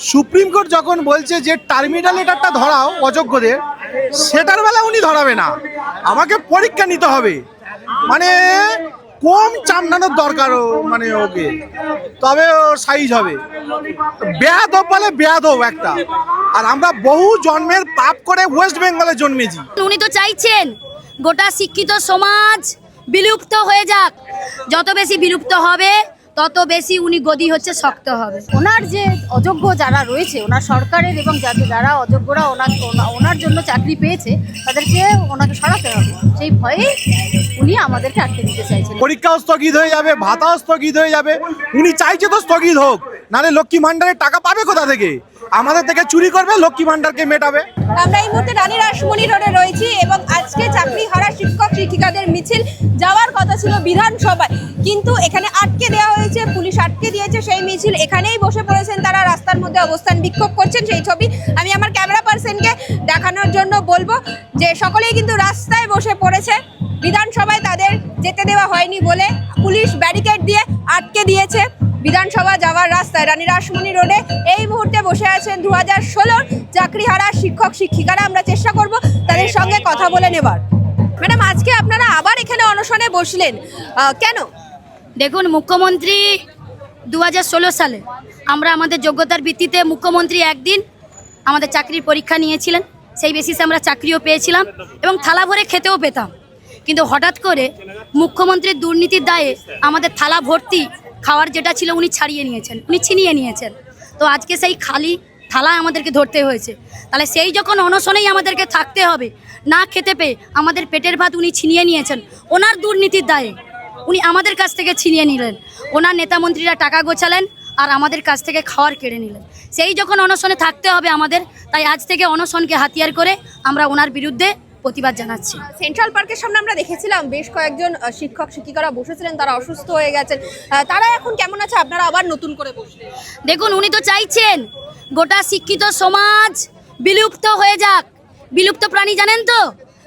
Supreme court যখন বলছে যে টার্মিনাল লেটারটা ধরাও অযোগ্যদের, সেটার বেলা উনি ধরাবে না। আমাকে পরীক্ষা নিতে হবে। মানে কম চামড়ানোর দরকার মানে ওকে। তবে সাইজ হবে। বেয়াদব বলে বেয়াদব একটা। আর আমরা বহু জন্মের পাপ করে ওয়েস্ট বেঙ্গলে জন্মেছি। উনি তো চাইছেন, গোটা শিক্ষিত সমাজ বিলুপ্ত হয়ে যাক। যত বেশি বিলুপ্ত হবে তত বেশি উনি গদি হচ্ছে শক্ত হবে। ওনার যে অযোগ্য যারা রয়েছে ওনার সরকারের এবং যাদের যারা অযোগ্যরা ওনার ওনার জন্য চাকরি পেয়েছে তাদেরকে ওনাকে সরাতে হবে। সেই ভয়ে উনি আমাদেরকে আটকে দিতে চাইছেন পরীক্ষাও স্থগিত হয়ে যাবে ভাতাও স্থগিত হয়ে যাবে। উনি চাইছে তো স্থগিত হোক নাহলে লক্ষ্মী ভান্ডারের টাকা পাবে কোথা থেকে? আমাদের থেকে চুরি করবে লক্ষ্মী ভান্ডারকে মেটাবে। আমরা এই মুহূর্তে রানী রাসমণি রোডে রয়েছি এবং আজকে চাকরি হারা শিক্ষক শিক্ষিকাদের মিছিল ছিল বিধানসভায়। কিন্তু এখানে আটকে দেওয়া হয়েছে, পুলিশ আটকে দিয়েছে, সেই মিছিল এখানেই বসে পড়েছেন তারা, রাস্তার মধ্যে অবস্থান বিক্ষোভ করছেন সেই ছবি আমি আমার ক্যামেরা পার্সনকে দেখানোর জন্য বলব যে সকলেই কিন্তু রাস্তায় বসে পড়েছে, বিধানসভায় তাদের যেতে দেওয়া হয়নি বলে পুলিশ ব্যারিকেড দিয়ে আটকে দিয়েছে, বিধানসভা যাওয়ার রাস্তায়। রানী রাসমণি রোডে এই মুহূর্তে বসে আছেন দু হাজার ষোলোর চাকরিহারা শিক্ষক শিক্ষিকারা আমরা চেষ্টা করব তাদের সঙ্গে কথা বলে নেবার। আবার এখানে অনশনে বসলেন। কেন? দেখুন, মুখ্যমন্ত্রী দু হাজার ষোলো সালে আমরা আমাদের যোগ্যতার ভিত্তিতে মুখ্যমন্ত্রী একদিন আমাদের চাকরির পরীক্ষা নিয়েছিলেন। সেই বেসিসে আমরা চাকরিও পেয়েছিলাম এবং থালা ভরে খেতেও পেতাম। কিন্তু হঠাৎ করে মুখ্যমন্ত্রীর দুর্নীতির দায়ে আমাদের থালা ভর্তি খাওয়ার যেটা ছিল উনি ছাড়িয়ে নিয়েছেন, উনি ছিনিয়ে নিয়েছেন। তো আজকে সেই খালি থালা আমাদেরকে ধরতে হয়েছে। তাহলে সেই যখন অনশনেই আমাদেরকে থাকতে হবে না খেতে পেয়ে আমাদের পেটের ভাত উনি ছিনিয়ে নিয়েছেন ওনার দুর্নীতির দায়ে উনি আমাদের কাছ থেকে ছিনিয়ে নিলেন। ওনার নেতা মন্ত্রীরা টাকা গোছালেন আর আমাদের কাছ থেকে খাওয়ার কেড়ে নিলেন। সেই যখন অনশনে থাকতে হবে আমাদের তাই আজ থেকে অনশনকে হাতিয়ার করে আমরা ওনার বিরুদ্ধে প্রতিবাদ জানাচ্ছি। সেন্ট্রাল পার্কের সামনে আমরা দেখেছিলাম বেশ কয়েকজন শিক্ষক শিক্ষিকারা বসেছিলেন তারা অসুস্থ হয়ে গেছেন। তারা এখন কেমন আছে? আপনারা আবার নতুন করে বসলেন। দেখুন উনি তো চাইছেন গোটা শিক্ষিত সমাজ বিলুপ্ত হয়ে যাক। বিলুপ্ত প্রাণী জানেন তো?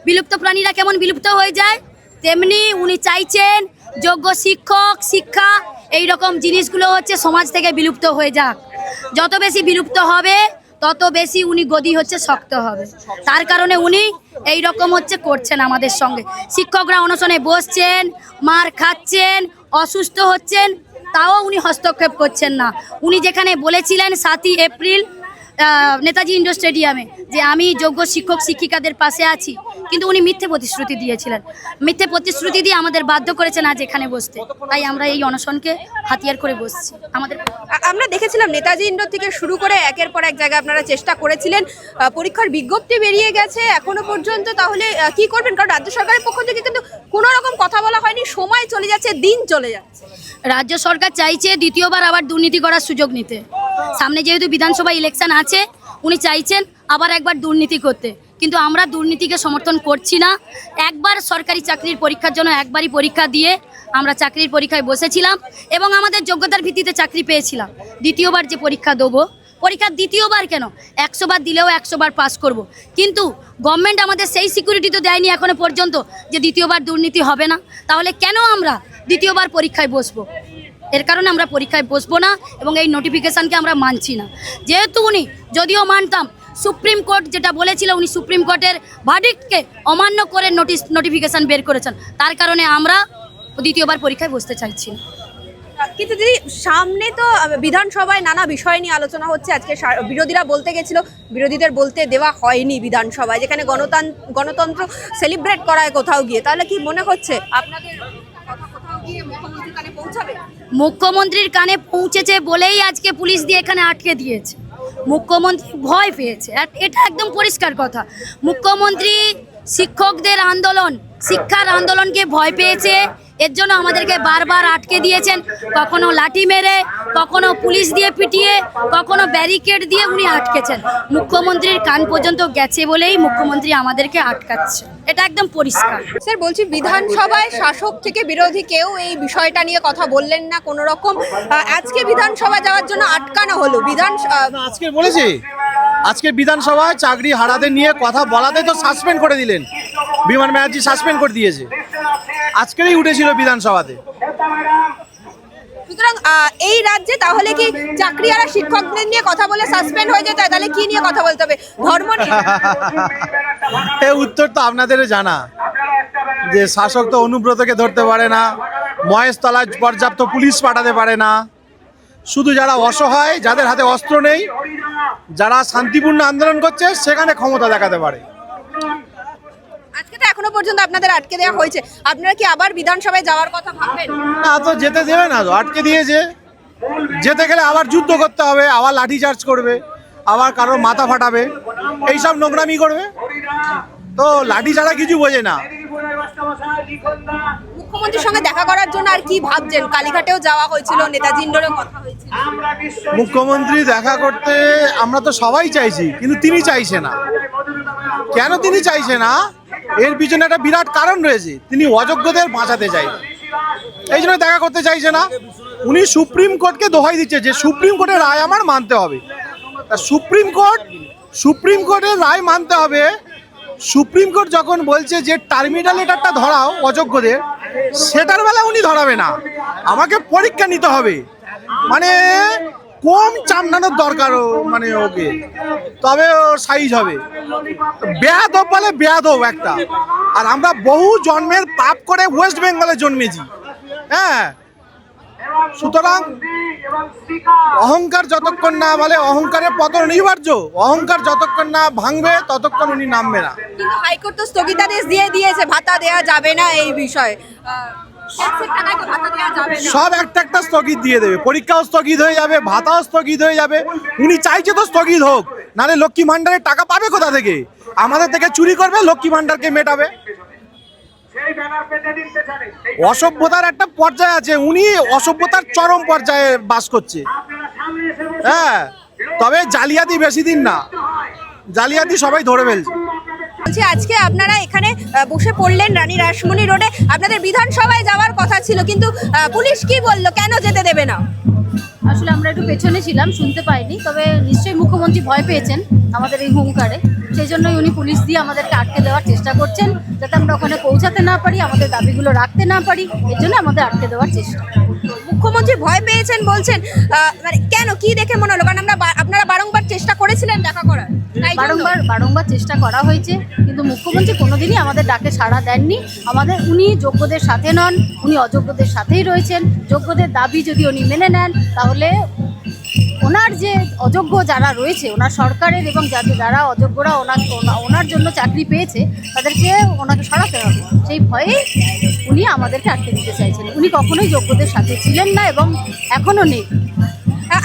বিলুপ্ত প্রাণীরা কেমন বিলুপ্ত হয়ে যায়? তেমনি উনি চাইছেন যোগ্য শিক্ষক, শিক্ষা, এই রকম জিনিসগুলো হচ্ছে সমাজ থেকে বিলুপ্ত হয়ে যাক। যত বেশি বিলুপ্ত হবে, তত বেশি উনি গদি হচ্ছে, শক্ত হবে। তার কারণে উনি এই রকম হচ্ছে করছেন আমাদের সঙ্গে। শিক্ষকরা অনশনে বসছেন, মার খাচ্ছেন, অসুস্থ হচ্ছেন তাও উনি হস্তক্ষেপ করছেন না। উনি যেখানে বলেছিলেন সাতই এপ্রিল নেতাজি ইন্ডোর স্টেডিয়ামে যে আমি যোগ্য শিক্ষক, শিক্ষিকাদের পাশে আছি। কিন্তু উনি মিথ্যে প্রতিশ্রুতি দিয়েছিলেন। মিথ্যে প্রতিশ্রুতি দিয়ে আমাদের বাধ্য করেছেন আজ এখানে বসতে। তাই আমরা এই অনশনকে হাতিয়ার করে বসছি। আমাদের আমরা দেখেছিলাম নেতাজি ইন্ডোর থেকে শুরু করে একের পর এক জায়গায় আপনারা চেষ্টা করেছিলেন পরীক্ষার বিজ্ঞপ্তি বেরিয়ে গেছে এখনও পর্যন্ত। তাহলে কি করবেন? কারণ রাজ্য সরকারের পক্ষ থেকে কিন্তু কোনো রকম কথা বলা হয়নি সময় চলে যাচ্ছে দিন চলে যাচ্ছে। রাজ্য সরকার চাইছে দ্বিতীয়বার আবার দুর্নীতি করার সুযোগ নিতে। সামনে যেহেতু বিধানসভা ইলেকশন আছে উনি চাইছেন আবার একবার দুর্নীতি করতে। কিন্তু আমরা দুর্নীতিকে সমর্থন করছি না। একবার সরকারি চাকরির পরীক্ষার জন্য একবারই পরীক্ষা দিয়ে আমরা চাকরির পরীক্ষায় বসেছিলাম এবং আমাদের যোগ্যতার ভিত্তিতে চাকরি পেয়েছিলাম। দ্বিতীয়বার যে পরীক্ষা দেবো, পরীক্ষা দ্বিতীয়বার কেন? একশো বার দিলেও একশো বার পাস করব। কিন্তু গভর্নমেন্ট আমাদের সেই সিকিউরিটি তো দেয়নি এখনও পর্যন্ত যে দ্বিতীয়বার দুর্নীতি হবে না। তাহলে কেন আমরা দ্বিতীয়বার পরীক্ষায় বসবো? এর কারণে আমরা পরীক্ষায় বসবো না এবং এই নোটিফিকেশানকে আমরা মানছি না। যেহেতু উনি, যদিও মানতাম সুপ্রিম কোর্ট যেটা বলেছিল উনি সুপ্রিম কোর্টের ভার্ডিক্টকে অমান্য করে নোটিশ নোটিফিকেশান বের করেছেন। তার কারণে আমরা দ্বিতীয়বার পরীক্ষায় বসতে চাইছি। কিন্তু দিদি সামনে তো বিধানসভায় নানা বিষয় নিয়ে আলোচনা হচ্ছে। আজকে বিরোধীরা বলতে গেছিল বিরোধীদের বলতে দেওয়া হয়নি বিধানসভায়। যেখানে গণতন্ত্র গণতন্ত্র সেলিব্রেট করা হয় কোথাও গিয়ে। তাহলে কি মনে হচ্ছে আপনাদের মুখ্যমন্ত্রীর কানে পৌঁছেছে বলেই আজকে পুলিশ দিয়ে এখানে আটকে দিয়েছে। মুখ্যমন্ত্রী ভয় পেয়েছে। এটা একদম পরিষ্কার কথা। মুখ্যমন্ত্রী শিক্ষকদের আন্দোলন, শিক্ষার আন্দোলনকে ভয় পেয়েছে। এর জন্য আমাদেরকে বারবার আটকে দিয়েছেন। কখনো লাঠি মেরে, কখনো পুলিশ দিয়ে পিটিয়ে, কখনো ব্যারিকেড দিয়ে উনি আটকেছেন। মুখ্যমন্ত্রীর কান পর্যন্ত গেছে বলেই মুখ্যমন্ত্রী আমাদেরকে আটকাচ্ছে এটা একদম পরিষ্কার। স্যার বলছি বিধানসভায় শাসক থেকে বিরোধী কেউ এই বিষয়টা নিয়ে কথা বললেন না কোনো রকম আজকে বিধানসভা যাওয়ার জন্য আটকানো হলো। বিধান আজকে বলেছে। আজকে বিধানসভায় চাকরি হারাদের নিয়ে কথা বলাতে তো সাসপেন্ড করে দিলেন। বিমান ব্যানার্জি সাসপেন্ড করে দিয়েছে। আজকেরই উঠেছিল বিধানসভাতে। সুতরাং এই রাজ্যে তাহলে কি চাকরি আর শিক্ষকদের নিয়ে কথা বলে সাসপেন্ড হয়ে যেতে? হয় তাহলে কি নিয়ে কথা বলতে হবে? ধর্ম নিয়ে। এই উত্তর তো আপনাদেরও জানা। যে শাসক তো অনুব্রতকে ধরতে পারে না মহেশতলায় পর্যাপ্ত পুলিশ পাঠাতে পারে না। শুধু যারা অসহায় যাদের হাতে অস্ত্র নেই যারা শান্তিপূর্ণ আন্দোলন করছে সেখানে ক্ষমতা দেখাতে পারে। আজকে তো এখনও পর্যন্ত আপনাদের আটকে দেওয়া হয়েছে। আপনারা কি আবার বিধানসভায় যাওয়ার কথা ভাববেন? না তো যেতে দেবে না তো আটকে দিয়েছে। যেতে গেলে আবার যুদ্ধ করতে হবে আবার লাঠি চার্জ করবে। আবার কারোর মাথা ফাটাবে এইসব নোংরামি করবে? তো লাঠি ছাড়া কিছু বোঝে না। মুখ্যমন্ত্রীর সঙ্গে দেখা করার জন্য আর কি ভাবছেন? কালীঘাটেও যাওয়া হয়েছিল নেতাজি ইন্ডোরেও কথা হয়েছিল। মুখ্যমন্ত্রী দেখা করতে আমরা তো সবাই চাইছি কিন্তু তিনি চাইছে না। কেন তিনি চাইছে না? এর পিছনে একটা বিরাট কারণ রয়েছে। তিনি অযোগ্যদের বাঁচাতে চাই এই জন্য দেখা করতে চাইছে না। উনি সুপ্রিম কোর্টকে দোহাই দিচ্ছে যে সুপ্রিম কোর্টের রায় আমার মানতে হবে। তা সুপ্রিম কোর্ট, সুপ্রিম কোর্টের রায় মানতে হবে। সুপ্রিম কোর্ট যখন বলছে যে টার্মিনাল লেটারটা ধরাও অযোগ্যদের, সেটার বেলা উনি ধরাবে না। আমাকে পরীক্ষা নিতে হবে। মানে কম চামড়ানোর দরকার মানে ওকে। তবে সাইজ হবে। বেয়াদব বলে বেয়াদব একটা। আর আমরা বহু জন্মের পাপ করে ওয়েস্ট বেঙ্গলে জন্মেছি। হ্যাঁ? সুতরাং অহংকার যতক্ষণ না বলে অহংকারের পতন অনিবার্য। অহংকার যতক্ষণ না ভাঙবে ততক্ষণ উনি নামবে না। কিন্তু হাইকোর্ট তো স্থগিতাদেশ দিয়ে দিয়েছে ভাতা দেওয়া যাবে না এই বিষয়ে। সব একটা একটা স্থগিত দিয়ে দেবে। পরীক্ষাও স্থগিত হয়ে যাবে ভাতাও স্থগিত হয়ে যাবে। উনি চাইছে তো স্থগিত হোক নাহলে লক্ষ্মী ভান্ডারের টাকা পাবে কোথা থেকে? আমাদের থেকে চুরি করবে লক্ষ্মী ভান্ডারকে মেটাবে। অসভ্যতার একটা পর্যায়ে আছে। উনি অসভ্যতার চরম পর্যায়ে বাস করছে। হ্যাঁ তবে জালিয়াতি বেশি দিন না। জালিয়াতি সবাই ধরে ফেলছে। বলছি আজকে আপনারা এখানে বসে পড়লেন রানী রাসমণি রোডে। আপনাদের বিধানসভায় যাওয়ার কথা ছিল কিন্তু আহ, পুলিশ কি বলল? কেন যেতে দেবে না? আসলে আমরা একটু পেছনে ছিলাম শুনতে পাইনি। তবে নিশ্চয়ই মুখ্যমন্ত্রী ভয় পেয়েছেন। আমাদের এই হুঙ্কারে। সেই জন্যই উনি পুলিশ দিয়ে আমাদেরকে আটকে দেওয়ার চেষ্টা করছেন যাতে আমরা ওখানে পৌঁছাতে না পারি আমাদের দাবিগুলো রাখতে না পারি এর জন্য আমাদের আটকে দেওয়ার চেষ্টা। মুখ্যমন্ত্রী ভয় পেয়েছেন বলছেন মানে কেন কি দেখে মনে হলো? কারণ আমরা আপনারা বারংবার চেষ্টা করেছিলেন দেখা করার তাই বারংবার বারংবার চেষ্টা করা হয়েছে কিন্তু মুখ্যমন্ত্রী কোনোদিনই আমাদের ডাকে সাড়া দেননি। আমাদের উনি যোগ্যদের সাথে নন উনি অযোগ্যদের সাথেই রয়েছেন। যোগ্যদের দাবি যদি উনি মেনে নেন তাহলে ওনার যে অযোগ্য যারা রয়েছে, ওনার সরকারের এবং যাদের যারা অযোগ্যরা ওনার ওনা- ওনার জন্য চাকরি পেয়েছে, তাদেরকে ওনাকে সরাতে হবে। সেই ভয়ে উনি আমাদেরকে আটকে দিতে চাইছেন। উনি কখনোই যোগ্যদের সাথে ছিলেন না এবং এখনও নেই।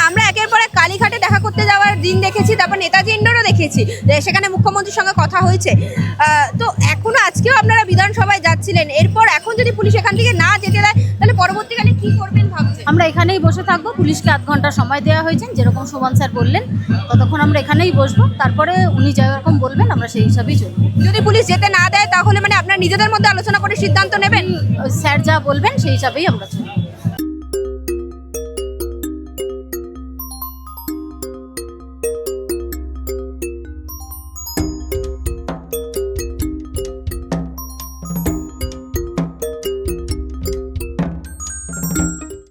আমরা একের পর এক কালীঘাটে দেখা করতে যাওয়ার দিন দেখেছি, তারপর নেতাজি ইন্ডোরও দেখেছি সেখানে মুখ্যমন্ত্রীর সঙ্গে কথা হয়েছে। তো এখনও আজকেও আপনারা বিধানসভায় যাচ্ছিলেন। এরপর এখন যদি পুলিশ এখান থেকে না যেতে দেয় আমরা এখানেই বসে থাকব। পুলিশকে আধ ঘণ্টা সময় দেওয়া হয়েছে যেরকম সুমন স্যার বললেন ততক্ষণ আমরা এখানেই বসবো। তারপরে উনি যেরকম বলবেন আমরা সেই হিসাবেই চলবো। যদি পুলিশ যেতে না দেয় তাহলে মানে আপনার নিজেদের মধ্যে আলোচনা করে সিদ্ধান্ত নেবেন? স্যার যা বলবেন সেই হিসাবেই আমরা চলবো।